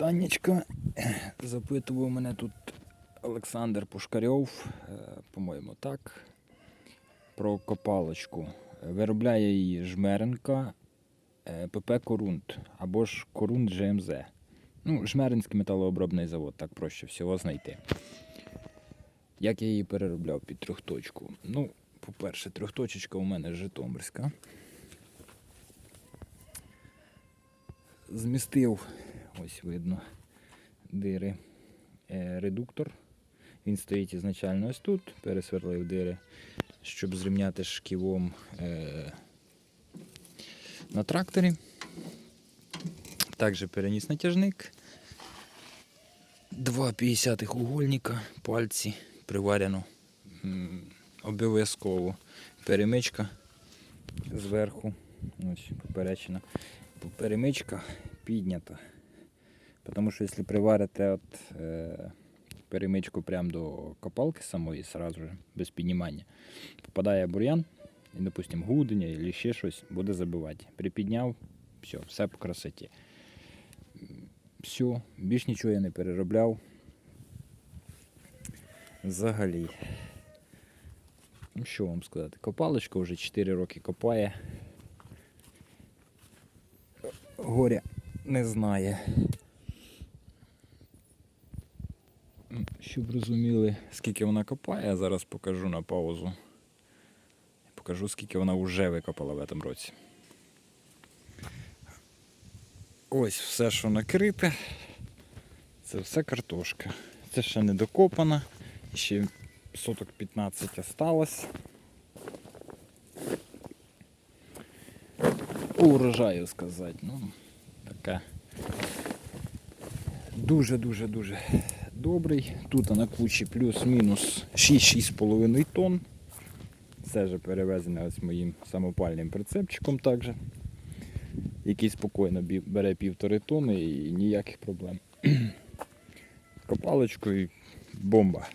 питаннячко. Запитував мене тут Олександр Пушкарьов, е, по-моєму, так. Про копалочку. Виробляє її жмеренка е, ПП Корунт або ж Корунт ЖМЗ. Ну, Жмеринський металообробний завод, так проще всього знайти. Як я її переробляв під трьохточку? Ну, по-перше, трьохточечка у мене Житомирська. Змістив, ось видно, дири е, редуктор. Він стоїть ізначально ось тут, пересверлив дири, щоб зрівняти шківом е, на тракторі. Також переніс натяжник. Два 50-х угольника, пальці приварено. Обов'язково перемичка зверху. Ось поперечина. Перемичка піднята. Тому що якщо приварите от, е, перемичку прямо до копалки самої, сразу же, без піднімання, попадає бур'ян, і, допустимо, гудення або ще щось буде забивати. Припідняв, все, все по красоті. Все, більш нічого я не переробляв. Взагалі. Ну, що вам сказати? Копалочка вже 4 роки копає. Горя не знає. Щоб розуміли, скільки вона копає, я зараз покажу на паузу. Покажу, скільки вона вже викопала в цьому році. Ось все, що накрите. Це все картошка. Це ще не докопана. Ще соток 15 осталось. Урожаю сказати. Ну, така. Дуже-дуже-дуже добрий. Тут на кучі плюс-мінус 6-6,5 тонн. Це вже перевезене ось моїм самопальним прицепчиком також. Який спокійно бере півтори тонни і ніяких проблем. Копалочкою бомба.